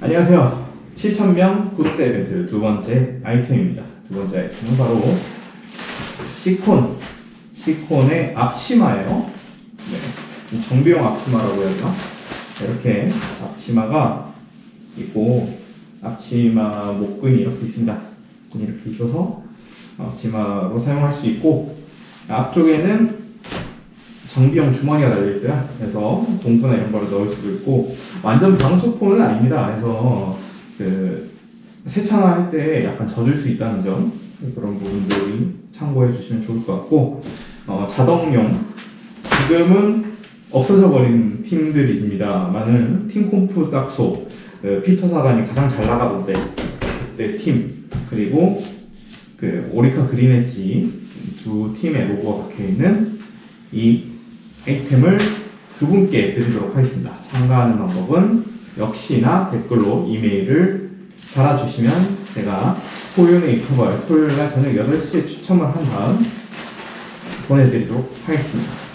안녕하세요. 7,000명 구독자 이벤트 두 번째 아이템입니다. 두 번째 아이템은 바로 시콘. 시콘의 앞치마예요. 네. 정비용 앞치마라고 해야 되나? 이렇게 앞치마가 있고 앞치마 목끈이 이렇게 있습니다. 이렇게 있어서 앞치마로 사용할 수 있고 앞쪽에는 정비용 주머니가 달려 있어요. 그래서 봉투나 이런 거를 넣을 수도 있고 완전 방수포는 아닙니다. 그래서 그 세차할 때 약간 젖을 수 있다는 점 그런 부분들이 참고해 주시면 좋을 것 같고 어, 자동용 지금은 없어져 버린 팀들입니다만은 팀콤프 싹소 그 피터 사단이 가장 잘 나가던데 그때 팀 그리고 그 오리카 그린 엣지 두 팀의 로고가 박혀 있는 이 아이템을 두 분께 드리도록 하겠습니다. 참가하는 방법은 역시나 댓글로 이메일을 달아주시면 제가 토요일 인터벌 토요일 날 저녁 8시에 추첨을 한 다음 보내드리도록 하겠습니다.